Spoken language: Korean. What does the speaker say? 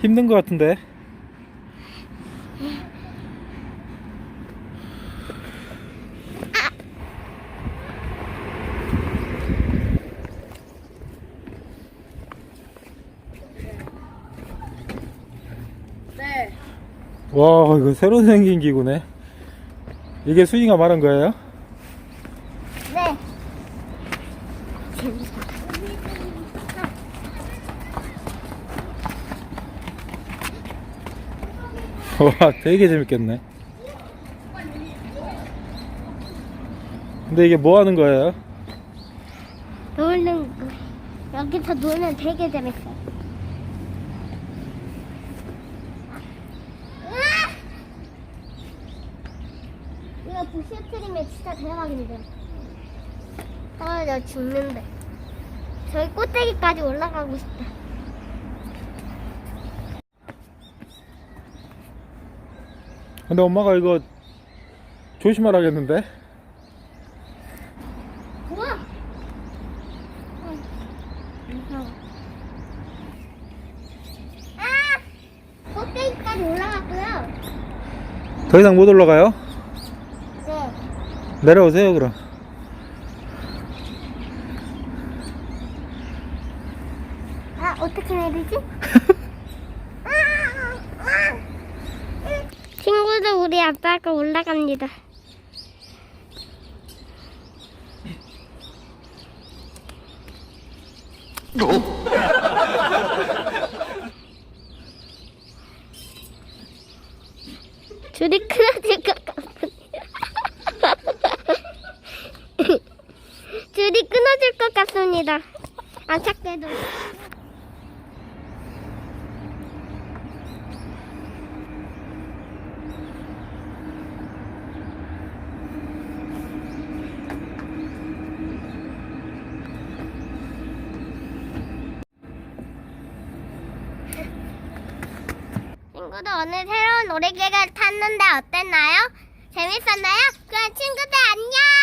힘든 것 같은데. 네. 와, 이거 새로 생긴 기구네. 이게 수인가 말한 거예요? 네. 재밌어. 와, 되게 재밌겠네. 근데 이게 뭐 하는 거예요? 놀는 거. 여기서 놀면 되게 재밌어. 으아! 이거 부셔트리면 진짜 대박인데. 아, 나 죽는데. 저기 꼭대기까지 올라가고 싶다. 근데 엄마가 이거 조심하라겠는데? 우와! 어, 무서워. 아! 꼭대기까지 올라갔고요. 더 이상 못 올라가요? 네. 내려오세요, 그럼. 아, 어떻게 내리지? 친구들 우리 아빠가 올라갑니다. 줄이 끊어질 것 같습니다. 줄이 끊어질 것 같습니다. 안타깝게도. 친구들 오늘 새로운 놀이기구를 탔는데 어땠나요? 재밌었나요? 그럼 친구들 안녕!